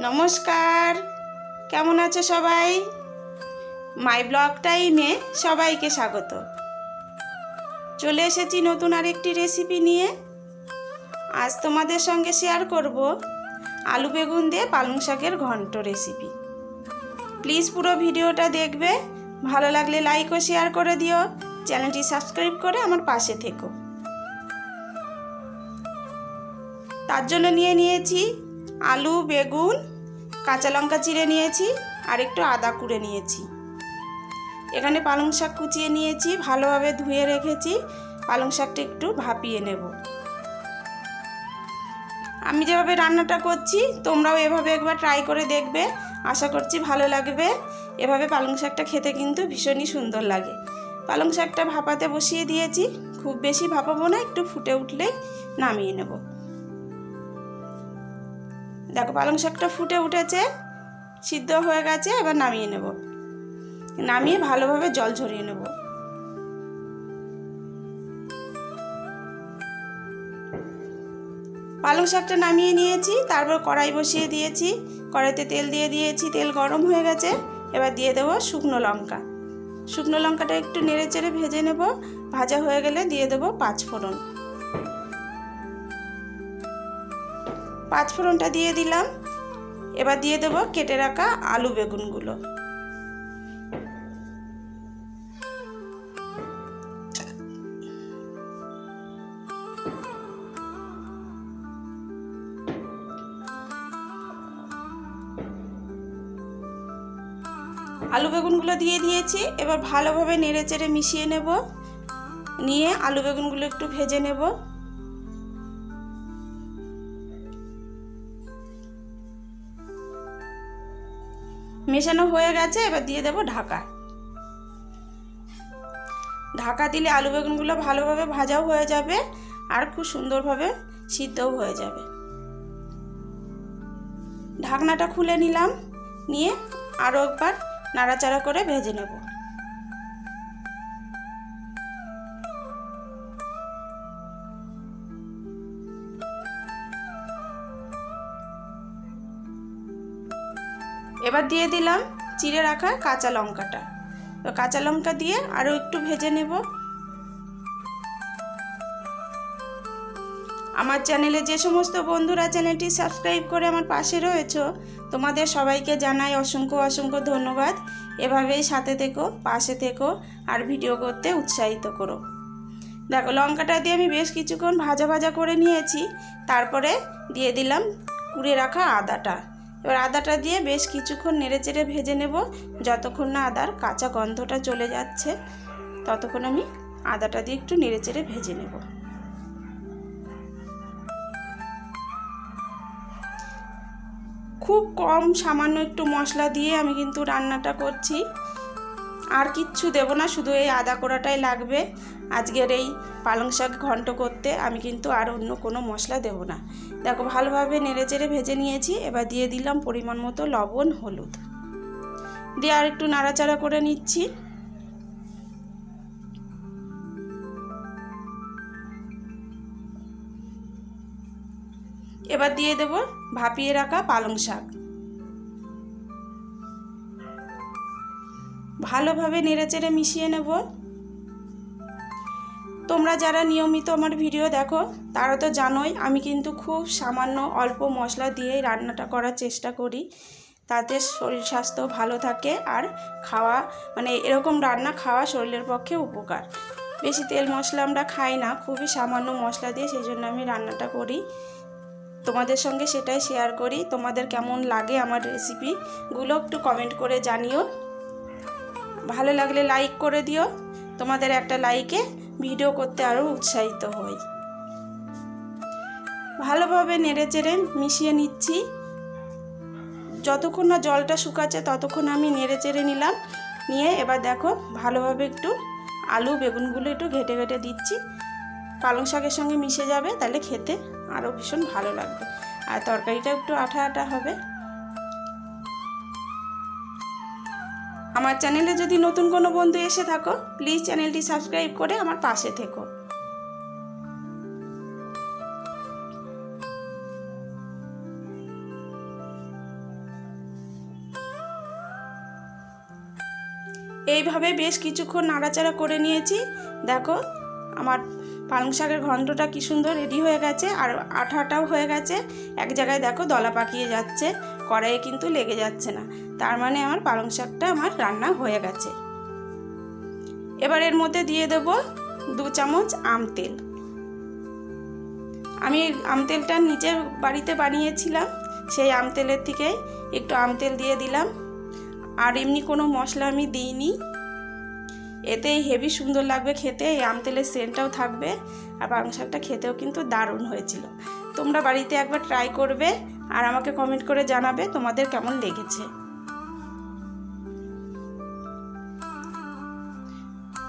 নমস্কার। কেমন আছো সবাই? মাই ব্লগ টাইমে সবাইকে স্বাগত। চলে এসেছি নতুন আরেকটি রেসিপি নিয়ে। আজ তোমাদের সঙ্গে শেয়ার করব আলু বেগুন দিয়ে পালং শাকের ঘন্ট রেসিপি। প্লিজ পুরো ভিডিওটা দেখবে। ভালো লাগলে লাইক ও শেয়ার করে দিও। চ্যানেলটি সাবস্ক্রাইব করে আমার পাশে থেকো। তার জন্য নিয়ে নিয়েছি আলু, বেগুন, কাঁচা লঙ্কা চিড়ে নিয়েছি আর একটু আদা কুড়ে নিয়েছি। এখানে পালং শাক কুচিয়ে নিয়েছি, ভালোভাবে ধুয়ে রেখেছি, পালং শাকটা একটু ভাপিয়ে নেব। আমি যেভাবে রান্নাটা করছি, তোমরাও এভাবে একবার ট্রাই করে দেখবে, আশা করছি ভালো লাগবে। এভাবে পালং শাকটা খেতে কিন্তু ভীষণই সুন্দর লাগে। পালং শাকটা ভাপাতে বসিয়ে দিয়েছি, খুব বেশি ভাপাবো না, একটু ফুটে উঠলেই নামিয়ে নেব। দেখো পালং শাকটা ফুটে উঠেছে, সিদ্ধ হয়ে গেছে, এবার নামিয়ে নেব। নামিয়ে ভালোভাবে জল ঝরিয়ে নেব। পালং শাকটা নামিয়ে নিয়েছি, তারপর কড়াই বসিয়ে দিয়েছি, কড়াইতে তেল দিয়ে দিয়েছি, তেল গরম হয়ে গেছে, এবার দিয়ে দেবো শুকনো লঙ্কা। শুকনো লঙ্কাটা একটু নেড়ে চেড়ে ভেজে নেব, ভাজা হয়ে গেলে দিয়ে দেবো পাঁচ পাঁচ ফোড়নটা দিয়ে দিলাম। এবার দিয়ে দেবো কেটে রাখা আলু বেগুনগুলো। আলু বেগুনগুলো দিয়ে দিয়েছি। এবার ভালোভাবে নেড়ে চেড়ে মিশিয়ে নেব। নিয়ে আলু বেগুনগুলো একটু ভেজে নেব। মেশানো হয়ে গেছে, এবার দিয়ে দেব ঢাকা। ঢাকা দিলে আলু বেগুনগুলো ভালোভাবে ভাজাও হয়ে যাবে আর খুব সুন্দরভাবে সিদ্ধও হয়ে যাবে। ঢাকনাটা খুলে নিলাম, নিয়ে আরও একবার নাড়াচাড়া করে ভেজে নেব। এবার দিয়ে দিলাম চিড়ে রাখা কাঁচা লঙ্কাটা। তো কাঁচা লঙ্কা দিয়ে আরও একটু ভেজে নেব। আমার চ্যানেলে যে সমস্ত বন্ধুরা চ্যানেলটি সাবস্ক্রাইব করে আমার পাশে রয়েছ, তোমাদের সবাইকে জানাই অসংখ্য অসংখ্য ধন্যবাদ। এভাবেই সাথে থেকো, পাশে থেকো, আর ভিডিও করতে উৎসাহিত করো। দেখো, লঙ্কাটা দিয়ে আমি বেশ কিছুক্ষণ ভাজা ভাজা করে নিয়েছি। তারপরে দিয়ে দিলাম কুড়ে রাখা আদাটা। এবার আদাটা দিয়ে বেশ কিছুক্ষণ নেড়ে চেড়ে ভেজে নেব। যতক্ষণ না আদার কাঁচা গন্ধটা চলে যাচ্ছে, ততক্ষণ আমি আদাটা দিয়ে একটু নেড়ে চেড়ে ভেজে নেব। খুব কম সামান্য একটু মশলা দিয়ে আমি কিন্তু রান্নাটা করছি। আর কিচ্ছু দেব না, শুধু এই আদা কোড়াটাই লাগবে। আজকের এই পালং শাক ঘন্ট করতে আমি কিন্তু আর অন্য কোনো মশলা দেব না। দেখো, ভালোভাবে নেড়ে চেড়ে ভেজে নিয়েছি, এবার দিয়ে দিলাম পরিমাণ মতো লবণ, হলুদ। দিয়ে আর একটু নাড়াচাড়া করে নিচ্ছি। এবার দিয়ে দেব ভাপিয়ে রাখা পালং শাক। ভালোভাবে নেড়েচেড়ে মিশিয়ে নেব। তোমরা যারা নিয়মিত আমার ভিডিও দেখো, তারা তো জানোই আমি কিন্তু খুব সামান্য অল্প মশলা দিয়েই রান্নাটা করার চেষ্টা করি। তাতে শরীর স্বাস্থ্য ভালো থাকে আর খাওয়া মানে এরকম রান্না খাওয়া শরীরের পক্ষে উপকার। বেশি তেল মশলা আমরা খাই না, খুবই সামান্য মশলা দিয়ে সেই জন্য আমি রান্নাটা করি। তোমাদের সঙ্গে সেটাই শেয়ার করি। তোমাদের কেমন লাগে আমার রেসিপিগুলো একটু কমেন্ট করে জানিও। ভালো লাগলে লাইক করে দিও। তোমাদের একটা লাইকে ভিডিও করতে আরও উৎসাহিত হই। ভালোভাবে নেড়ে চেড়ে মিশিয়ে নিচ্ছি। যতক্ষণ না জলটা শুকাচ্ছে ততক্ষণ আমি নেড়ে চেড়ে নিলাম। নিয়ে এবার দেখো ভালোভাবে একটু আলু, বেগুনগুলো একটু ঘেটে ঘেটে দিচ্ছি। পালং শাকের সঙ্গে মিশে যাবে, তাহলে খেতে আরও ভীষণ ভালো লাগবে। আর তরকারিটা একটু আঠা আঠা হবে। আমার চ্যানেলে যদি নতুন কোনো বন্ধু এসে থাকো প্লিজ চ্যানেলটি সাবস্ক্রাইব করে আমার পাশে থেকো। এইভাবে বেশ কিছুক্ষণ নাড়াচাড়া করে নিয়েছি। দেখো আমার পালং শাকের ঘন্টটা কি সুন্দর রেডি হয়ে গেছে আর আঠাটাও হয়ে গেছে। এক জায়গায় দেখো দলা পাকিয়ে যাচ্ছে, কড়াইয়ে কিন্তু লেগে যাচ্ছে না। তার মানে আমার পালং শাকটা আমার রান্না হয়ে গেছে। এবার এর মধ্যে দিয়ে দেব দু চামচ আম তেল। আমি আম তেলটা নিজের বাড়িতে বানিয়েছিলাম, সেই আম তেলের থেকে একটু আম তেল দিয়ে দিলাম। আর এমনি কোনো মশলা আমি দিইনি। এতেই হেভি সুন্দর লাগবে খেতে, এই আম তেলের সেন্টটাও থাকবে। আর পালং শাকটা খেতেও কিন্তু দারুণ হয়েছিল। তোমরা বাড়িতে একবার ট্রাই করবে আর আমাকে কমেন্ট করে জানাবে তোমাদের কেমন লেগেছে।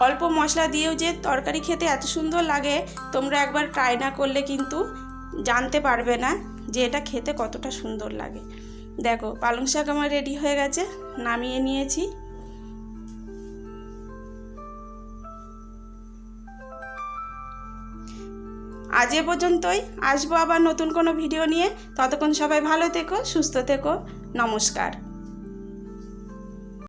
অল্প মশলা দিয়েও যে তরকারি খেতে এত সুন্দর লাগে, তোমরা একবার ট্রাই না করলে কিন্তু জানতে পারবে না যে এটা খেতে কতটা সুন্দর লাগে। দেখো, পালং শাক আমার রেডি হয়ে গেছে, নামিয়ে নিয়েছি। আজ এ পর্যন্তই। আসব আবার নতুন কোনো ভিডিও নিয়ে। ততক্ষণ সবাই ভালো থেকো, সুস্থ থেকো। নমস্কার।